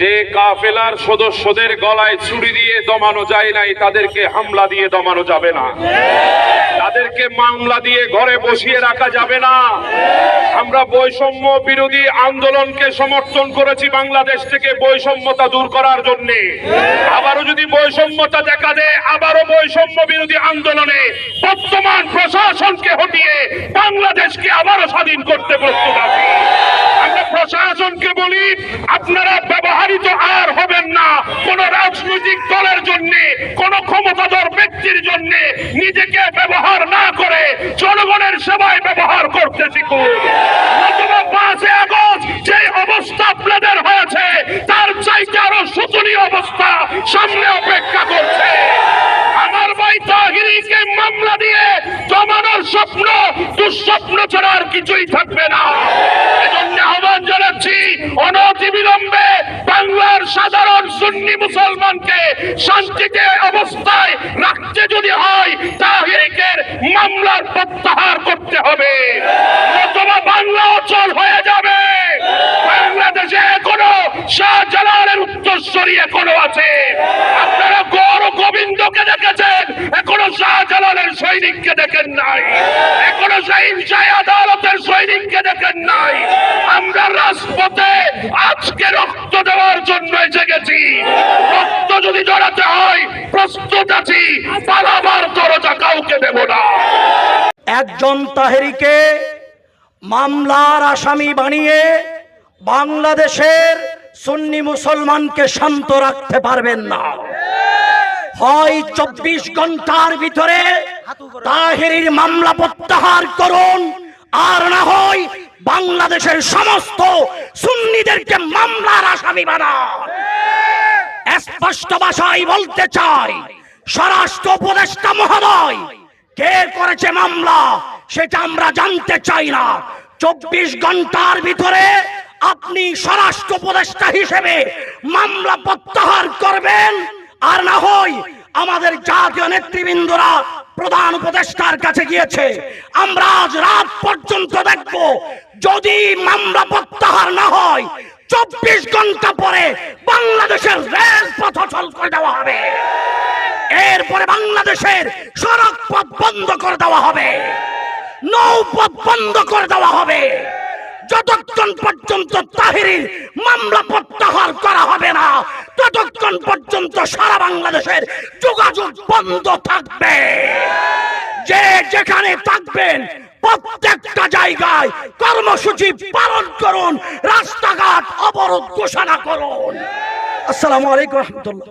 যে কাফেলার সদস্যদের গলায় ছুরি দিয়ে দমানো যায় নাই, তাদেরকে হামলা দিয়ে দমানো যাবে না। তাদেরকে মামলা দিয়ে ঘরে বসিয়ে রাখা যাবে না। আমরা বৈষম্য বিরোধী আন্দোলনকে সমর্থন করেছি বাংলাদেশ থেকে বৈষম্যতা দূর করার জন্য। আবারও যদি বৈষম্যতা দেখা দেয়, আবারও বৈষম্য বিরোধী আন্দোলনে বর্তমান প্রশাসনকে হটিয়ে বাংলাদেশকে আবারও স্বাধীন করতে প্রস্তুত আছি। প্রশাসনকে বলি, আপনারা ব্যবহারিত আর হবেন না। কোন রাজনৈতিক দলের জন্য, কোন ক্ষমতাধর ব্যক্তির জন্য নিজেকে ব্যবহার না করে জনগণের সেবায় ব্যবহার করতে শিখুন। পাঁচে আগস্ট যে অবস্থা আপনাদের হয়েছে, তার চাইতে আরও শোচনীয় অবস্থা সামনে অপেক্ষা করছে। আমার ভাই তাহিরিকে মামলা দিয়ে জমানোর স্বপ্ন, দুঃস্বপ্ন ছাড়া কিছুই থাকবে না। অনতি বিলম্বে বাংলার সাধারণ সুন্নি মুসলমানকে শান্তিতে অবস্থায় রাখতে যদি হয়, তাহিরিকের মামলার প্রত্যাহার করতে হবে। অথবা বাংলা অচল হয়ে যাবে। বাংলাদেশে এখনও শাহজালালের উত্তরস্বরী এখনও আছে। আপনারা গৌর গোবিন্দকে দেখেছেন, এখনও শাহজালালের সৈনিককে দেখেন নাই। এখনও শাহিনশাহ আদালতের সৈনিককে দেখেন নাই। আজকে রক্ত দেওয়ার জন্য রক্ত যদি জড়াতে হয়, প্রস্তুত আছি, পালাবার দরজা কাউকে দেব না। একজন তাহেরিকে মামলার আসামি বানিয়ে বাংলাদেশের সুন্নি মুসলমানকে শান্ত রাখতে পারবেন না। হয় চব্বিশ ঘণ্টার ভিতরে তাহেরির মামলা প্রত্যাহার করুন আর না হয় বাংলাদেশের সমস্ত সুন্নিদেরকে মামলার আসামি বানান। স্পষ্ট ভাষায় বলতে চাই, স্বরাষ্ট্র উপদেষ্টা মহোদয়, কে করেছে মামলা সেটা আমরা জানতে চাই না। চব্বিশ ঘণ্টার ভিতরে আপনি স্বরাষ্ট্র উপদেষ্টা হিসেবে মামলা প্রত্যাহার করবেন, আর না হয় আমাদের জাতীয় নেতৃবৃন্দরা প্রধান উপদেষ্টার কাছে গিয়েছে, আমরা আজ রাত পর্যন্ত দেখব, যদি মামলা প্রত্যাহার না হয়, চব্বিশ ঘণ্টা পরে বাংলাদেশের রেল পথ অচল করে দেওয়া হবে। এরপরে বাংলাদেশের সড়ক পথ বন্ধ করে দেওয়া হবে। নৌপথ বন্ধ করে দেওয়া হবে। যতক্ষণ পর্যন্ত তাহিরির মামলা প্রত্যাহার করা হবে না, ততক্ষণ পর্যন্ত সারা বাংলাদেশের যোগাযোগ বন্ধ থাকবে। যেখানে থাকবেন প্রত্যেকটা জায়গায় কর্মসূচি পালন করুন রাস্তাঘাট অবরোধ ঘোষণা করুন। আসসালামু আলাইকুম রহমতুল্লাহ।